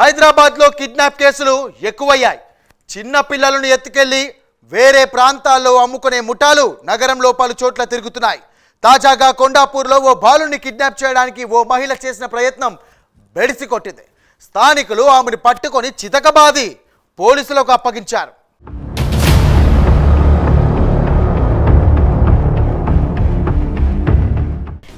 హైదరాబాద్లో కిడ్నాప్ కేసులు ఎక్కువయ్యాయి. చిన్న పిల్లలను ఎత్తుకెళ్ళి వేరే ప్రాంతాల్లో అమ్ముకునే ముఠాలు నగరంలో పలు చోట్ల తిరుగుతున్నాయి. తాజాగా కొండాపూర్లో ఓ బాలుని కిడ్నాప్ చేయడానికి ఓ మహిళ చేసిన ప్రయత్నం బెడిసి కొట్టింది. స్థానికులు ఆమెను పట్టుకొని చితకబాది పోలీసులకు అప్పగించారు.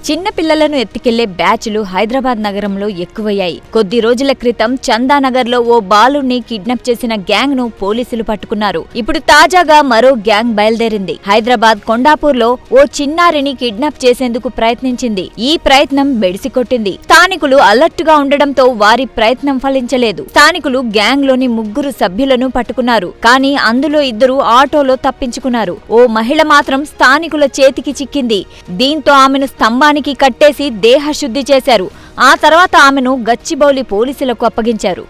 చిన్న పిల్లలను ఎత్తికెళ్ళే బ్యాచ్లు హైదరాబాద్ నగరంలో ఎక్కువయ్యాయి. కొద్ది రోజుల క్రితం చందానగర్లో ఓ బాలుని కిడ్నాప్ చేసిన గ్యాంగ్ను పోలీసులు పట్టుకున్నారు. ఇప్పుడు తాజాగా మరో గ్యాంగ్ బయలుదేరింది. హైదరాబాద్ కొండాపూర్లో ఓ చిన్నారిని కిడ్నాప్ చేసేందుకు ప్రయత్నించింది. ఈ ప్రయత్నం బెడిసికొట్టింది. స్థానికులు అలర్ట్గా ఉండడంతో వారి ప్రయత్నం ఫలించలేదు. స్థానికులు గ్యాంగ్లోని ముగ్గురు సభ్యులను పట్టుకున్నారు. కానీ అందులో ఇద్దరు ఆటోలో తప్పించుకున్నారు. ఓ మహిళ మాత్రం స్థానికుల చేతికి చిక్కింది. దీంతో ఆమెను స్తంభానికి కట్టేసి దేహశుద్ధి చేశారు. ఆ తర్వాత ఆమెను గచ్చిబౌలి పోలీసులకు అప్పగించారు.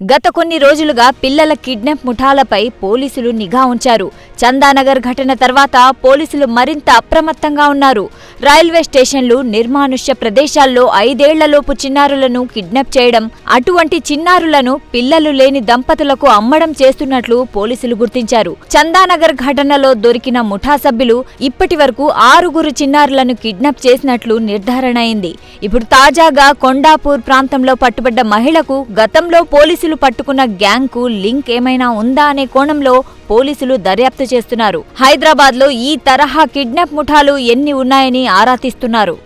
గత కొన్ని రోజులుగా పిల్లల కిడ్నాప్ ముఠాలపై పోలీసులు నిఘా ఉంచారు. చందానగర్ ఘటన తర్వాత పోలీసులు మరింత అప్రమత్తంగా ఉన్నారు. రైల్వే స్టేషన్లు నిర్మానుష్య ప్రదేశాల్లో ఐదేళ్ళలోపు చిన్నారులను కిడ్నాప్ చేయడం అటువంటి చిన్నారులను పిల్లలు లేని దంపతులకు అమ్మడం చేస్తున్నట్లు పోలీసులు గుర్తించారు. చందానగర్ ఘటనలో దొరికిన ముఠా సభ్యులు ఇప్పటి వరకు ఆరుగురు చిన్నారులను కిడ్నాప్ చేసినట్లు నిర్ధారణ అయింది. ఇప్పుడు తాజాగా కొండాపూర్ ప్రాంతంలో పట్టుబడ్డ మహిళకు గతంలో పోలీసులు పట్టుకున్న గ్యాంగ్కు లింక్ ఏమైనా ఉందా అనే కోణంలో పోలీసులు దర్యాప్తు చేస్తున్నారు. హైదరాబాద్లో ఈ తరహా కిడ్నాప్ ముఠాలు ఎన్ని ఉన్నాయని ఆరా తీస్తున్నారు.